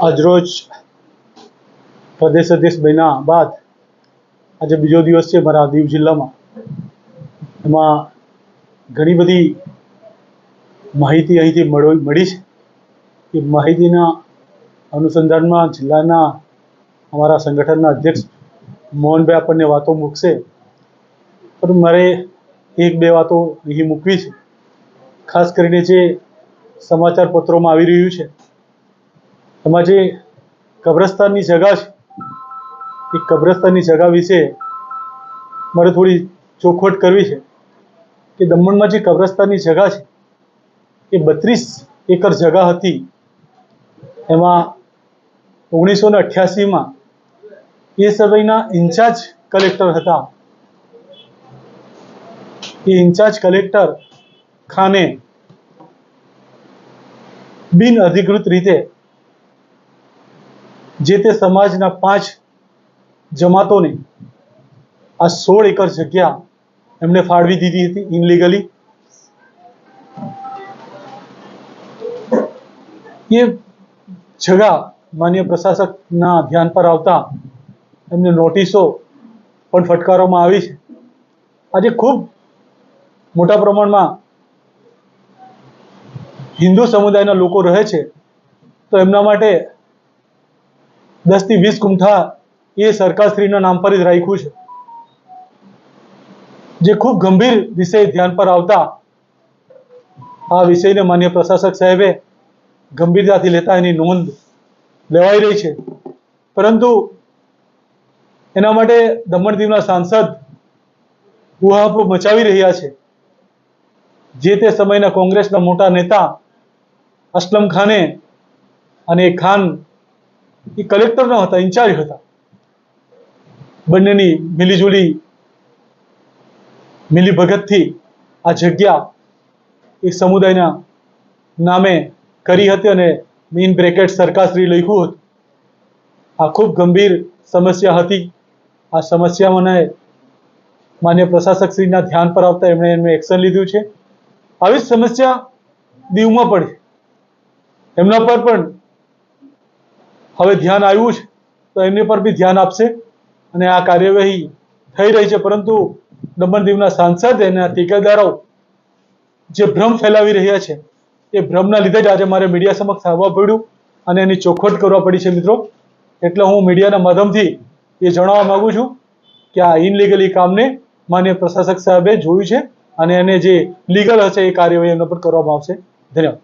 આજરોજ પ્રદેશ અધ્યક્ષ બન્યા બાદ આજે બીજો દિવસ છે મારા દીવ જિલ્લામાં. એમાં ઘણી બધી માહિતી અહીંથી મળી છે. એ માહિતીના અનુસંધાનમાં જિલ્લાના અમારા સંગઠનના અધ્યક્ષ મોહનભાઈ આપણને વાતો મૂકશે. પણ મારે એક બે વાતો અહીં મૂકવી છે. ખાસ કરીને જે સમાચાર પત્રોમાં આવી રહ્યું છે. એમાં જે કબ્રસ્તાનની જગા છે, એ કબ્રસ્તાનની જગા વિશે મારે થોડી ચોખવટ કરવી છે કે દમણમાં જે કબ્રસ્તાનની જગા છે, એ બત્રીસ એકર જગા હતી. એમાં ઓગણીસો ને અઠ્યાસીમાં એ સમયના ઇન્ચાર્જ કલેક્ટર હતા. એ ઇન્ચાર્જ કલેક્ટર ખાને બિન અધિકૃત રીતે જે તે સમાજના પાંચ જમાતોને આ સોળ એકર જગ્યા એમણે ફાળવી દીધી હતી ઇનલીગલી એ જગા માન્ય પ્રશાસકના ધ્યાન પર આવતા એમને નોટિસો પણ ફટકારવામાં આવી છે. આજે ખૂબ મોટા પ્રમાણમાં હિન્દુ સમુદાયના લોકો રહે છે. તો એમના માટે દસથી વીસ ગુંઠા એ સરકારશ્રીના નામ પર જ રાખ્યું છે. જે ખૂબ ગંભીર વિષય ધ્યાન પર આવતા આ વિષયને માન્ય પ્રશાસક સાહેબે ગંભીરતાથી લેતા એની નોંધ લેવાઈ રહી છે. પરંતુ એના માટે દમણ દીવના સાંસદ ઉહાપો મચાવી રહ્યા છે. જે તે સમયના કોંગ્રેસના મોટા નેતા અસલમ ખાને અને ખાન એ કલેક્ટર ન હતા ઇન્ચાર્જ હતા. બંનેની મિલીજુલી મિલી ભગતથી આ જગ્યા એ સમુદાયના નામે કરી હતી અને મીન બ્રેકેટ સરકારશ્રી લખ્યું હતું. આ ખૂબ ગંભીર સમસ્યા હતી. આ સમસ્યા મને માન્ય પ્રશાસકશ્રીના ધ્યાન પર આવતા એમણે એમને એક્શન લીધું છે. આવી જ સમસ્યા દીવમાં પડી. એમના પર પણ હવે ધ્યાન આવ્યું છે તો એમની પર બી ધ્યાન આપશે. અને આ કાર્યવાહી થઈ રહી છે, પરંતુ દમણ દીવના સાંસદ એના ટેકેદારો જે ભ્રમ ફેલાવી રહ્યા છે, એ ભ્રમના લીધે જ આજે મારે મીડિયા સમક્ષ આવવા પડ્યું અને એની ચોખવટ કરવા પડી છે મિત્રો. એટલે હું મીડિયાના માધ્યમથી એ જણાવવા માંગુ છું કે આ ઇનલીગલી કામને માન્ય પ્રશાસક સાહેબે જોયું છે અને એને જે લીગલ હશે એ કાર્યવાહી એના પર કરવામાં આવશે. ધન્યવાદ.